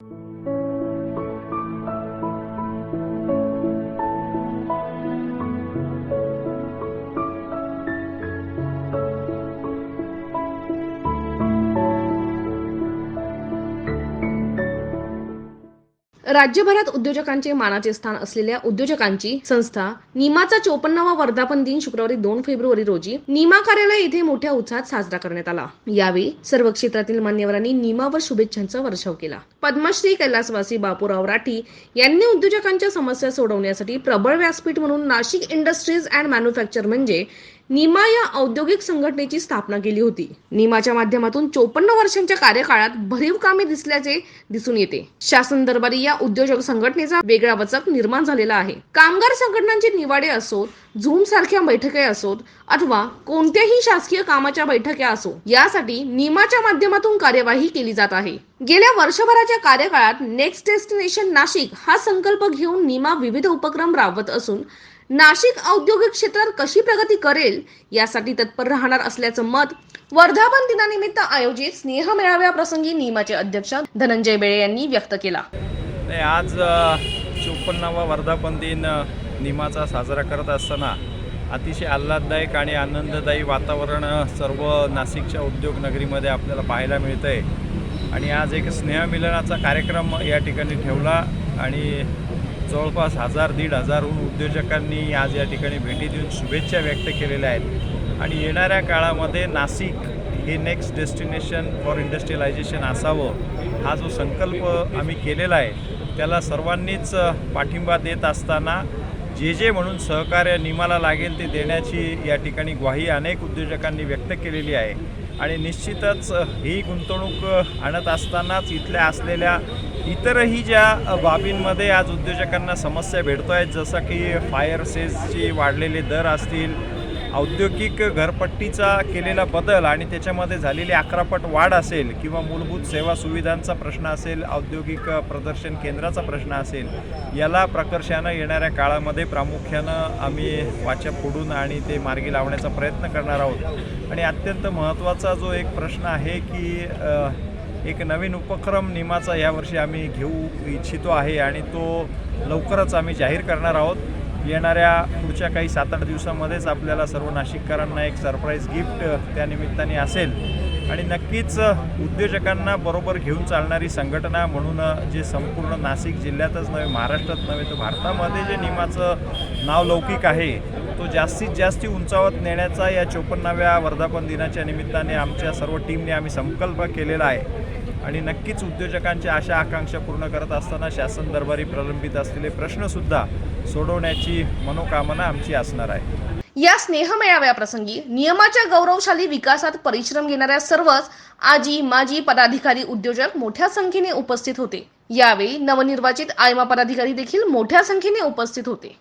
you राज्यभरात उद्योजकांचे मानाचे स्थान असलेल्या उद्योजकांची संस्था निमाचा चोपन्नावा वर्धापन दिन शुक्रवारी दोन फेब्रुवारी रोजी निमा कार्यालय येथे मोठ्या उत्साहात साजरा करण्यात आला. यावेळी सर्व क्षेत्रातील मान्यवरांनी निमावर शुभेच्छांचा वर्षाव केला. पद्मश्री कैलासवासी बापूराव राठी यांनी उद्योजकांच्या समस्या सोडवण्यासाठी प्रबळ व्यासपीठ म्हणून नाशिक इंडस्ट्रीज अँड मॅन्युफॅक्चर म्हणजे निमा या औद्योगिक संघटनेची स्थापना केली होती. निमाच्या माध्यमातून चोपन्न वर्षांच्या कार्यकाळात भरीव कामे दिसल्याचे दिसून येते. शासन दरबारी या उद्योजक संघटनेचा वेगळा वचक निर्माण झालेला आहे. कामगार संघटनांचे निवाडे असोत झूम सारख्या बैठका असोत अथवा कोणत्याही शासकीय कामाच्या बैठका असो यासाठी निमाच्या माध्यमातून कार्यवाही केली जात आहे. गेल्या वर्षभराच्या कार्यकाळात नेक्स्ट डेस्टिनेशन नाशिक हा संकल्प घेऊन निमा विविध उपक्रम राबवत असून नाशिक औद्योगिक क्षेत्रात कशी प्रगती करेल यासाठी तत्पर राहणार असल्याचं मत वर्धापन दिनानिमित्त आयोजित स्नेह मेळाव्याप्रसंगी निमाचे अध्यक्ष धनंजय बेळे यांनी व्यक्त केला. आज चोपन्नावा वर्धापन दिन निमाचा साजरा करत असताना अतिशय आल्हाददायक आणि आनंददायी वातावरण सर्व नाशिकच्या उद्योगनगरीमध्ये आपल्याला पाहायला मिळतं आहे आणि आज एक स्नेहमिलनाचा कार्यक्रम या ठिकाणी ठेवला आणि जवळपास हजार दीड हजारहून उद्योजकांनी आज या ठिकाणी भेटी देऊन शुभेच्छा व्यक्त केलेल्या आहेत. आणि येणाऱ्या काळामध्ये नाशिक हे नेक्स्ट डेस्टिनेशन फॉर इंडस्ट्रियलायझेशन असावं हा जो संकल्प आम्ही केलेला आहे त्याला सर्वांनीच पाठिंबा देत असताना जे जे म्हणून सहकार्य निमाला लागेल ते देण्याची या ठिकाणी ग्वाही अनेक उद्योजकांनी व्यक्त केलेली आहे. आणि निश्चितच ही गुंतवणूक आणत असतानाच इथल्या असलेल्या इतरही ज्या बाबींमध्ये आज उद्योजकांना समस्या भेटतो आहेत जसं की फायर सेल्सचे वाढलेले दर असतील औद्योगिक घरपट्टीचा केलेला बदल आणि त्याच्यामध्ये झालेली अकरापट वाढ असेल किंवा मूलभूत सेवा सुविधांचा प्रश्न असेल औद्योगिक प्रदर्शन केंद्राचा प्रश्न असेल याला प्रकर्षानं येणाऱ्या काळामध्ये प्रामुख्यानं आम्ही वाचा फोडून आणि ते मार्गी लावण्याचा प्रयत्न करणार आहोत. आणि अत्यंत महत्त्वाचा जो एक प्रश्न आहे की एक नवीन उपक्रम निमाचा यावर्षी आम्ही घेऊ इच्छितो आहे आणि तो लवकरच आम्ही जाहीर करणार आहोत. येणाऱ्या पुढच्या काही सात आठ दिवसामध्येच आपल्याला सर्व नाशिककरांना एक सरप्राईज गिफ्ट त्या निमित्ताने असेल. आणि नक्कीच उद्योजकांना बरोबर घेऊन चालणारी संघटना म्हणून जे संपूर्ण नाशिक जिल्ह्यातच नव्हे महाराष्ट्रात नव्हे तर भारतामध्ये जे निमाचं नाव लौकिक आहे तो जास्तीत जास्त उंचावत नेण्याचा या चोपन्नाव्या वर्धापन दिनाच्या निमित्ताने आमच्या सर्व टीमने आम्ही संकल्प केलेला आहे. आणि नक्कीच उद्योजकांच्या आशा आकांक्षा पूर्ण करत असताना शासन दरबारी प्रलंबित असलेले प्रश्नसुद्धा सोडवण्याची मनोकामना आमची असणार आहे. या स्नेह मेळाव्याप्रसंगी नियमाच्या गौरवशाली विकासात परिश्रम घेणाऱ्या सर्वच आजी माजी पदाधिकारी उद्योजक मोठ्या संख्येने उपस्थित होते. यावेळी नवनिर्वाचित आयमा पदाधिकारी देखील मोठ्या संख्येने उपस्थित होते.